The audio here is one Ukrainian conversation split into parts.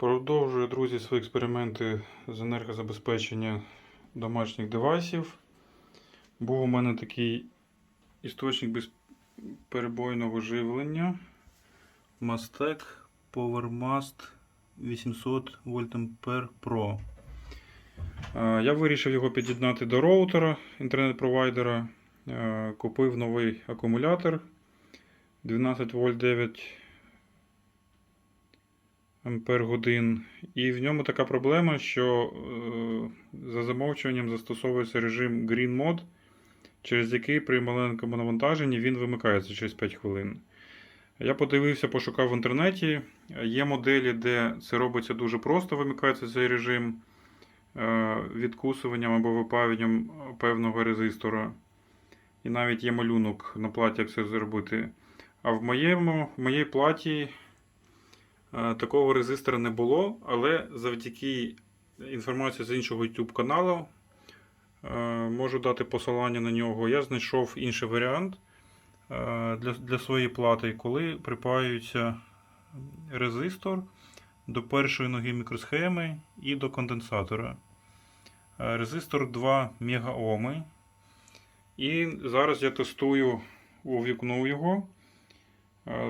Продовжую, друзі, свої експерименти з енергозабезпечення домашніх девайсів. Був у мене такий істочник безперебойного живлення. Mastec PowerMast 800 вольтампер Pro. Е, Я вирішив його під'єднати до роутера інтернет-провайдера. Е, Купив новий акумулятор 12 вольт 9 ампер годин. І в ньому така проблема, що е, за замовчуванням застосовується режим Green Mode, через який при маленькому навантаженні він вимикається через 5 хвилин. Я подивився, пошукав в інтернеті. Є моделі, де це робиться дуже просто, вимикається цей режим е, відкусуванням або випавленням певного резистора. І навіть є малюнок на платі, як це зробити. А в моєму, в моїй платі такого резистора не було, але завдяки інформації з іншого YouTube каналу е, можу дати посилання на нього. Я знайшов інший варіант е, для, для своєї плати, коли припаюється резистор до першої ноги мікросхеми і до конденсатора. Е, Резистор 2 мегаоми. І зараз я тестую, увікнув його, е,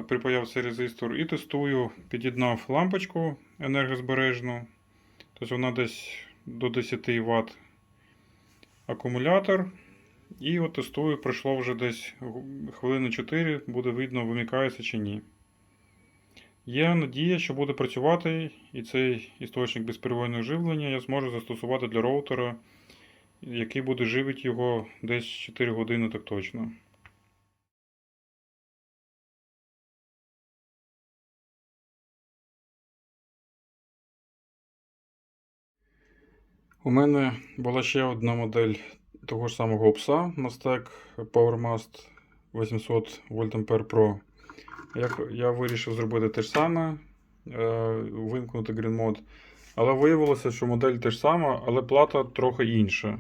припаяв цей резистор і тестую, під'єднав лампочку енергозбережну. Тобто вона десь до 10 Вт акумулятор. І от тестую, пройшло вже десь хвилини 4, буде видно, вимикається чи ні. Є надія, що буде працювати, і цей істочник безперебойного живлення я зможу застосувати для роутера який буде живити його десь 4 години так точно. У мене була ще одна модель того ж самого пса Mastec PowerMast 800 вольтампер Pro. Я, вирішив зробити те ж саме, е, вимкнути Green Mode. Але виявилося, що модель те ж сама, але плата трохи інша,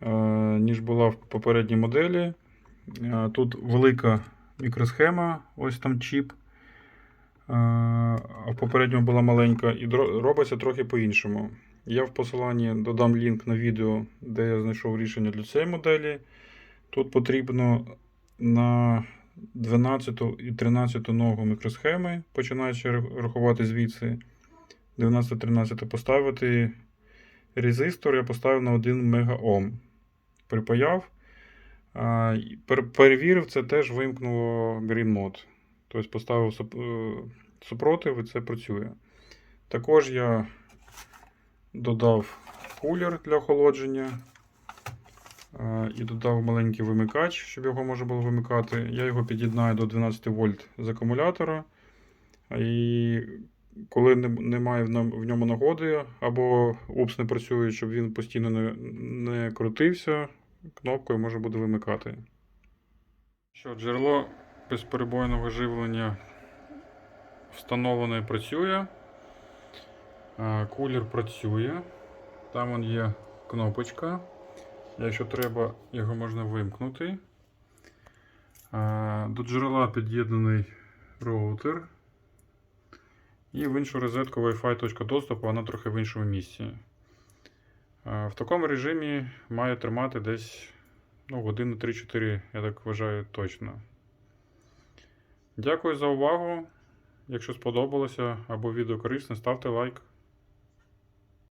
е, ніж була в попередній моделі. Е, Тут велика мікросхема, ось там чіп. А в попередньому була маленька і робиться трохи по-іншому. Я в посиланні додам лінк на відео, де я знайшов рішення для цієї моделі. Тут потрібно на 12 і 13 ногу мікросхеми, починаючи рахувати звідси. 12-13 поставити резистор, я поставив на 1 мегаом. Припаяв. Перевірив, це теж вимкнуло Green Mode. Тобто поставив е, супротив і це працює. Також я додав кулер для охолодження. І додав маленький вимикач, щоб його можна було вимикати. Я його під'єднаю до 12 вольт з акумулятора. І коли немає в ньому нагоди, або упс не працює, щоб він постійно не, не крутився, кнопкою можна буде вимикати. Що, джерело безперебойного живлення встановлено і працює. А, Кулер працює. Там вон є кнопочка. Якщо треба, його можна вимкнути. До джерела під'єднаний роутер. І в іншу розетку Wi-Fi точка доступу, вона трохи в іншому місці. В такому режимі має тримати десь ну, години 3-4, я так вважаю точно. Дякую за увагу. Якщо сподобалося або відео корисне, ставте лайк.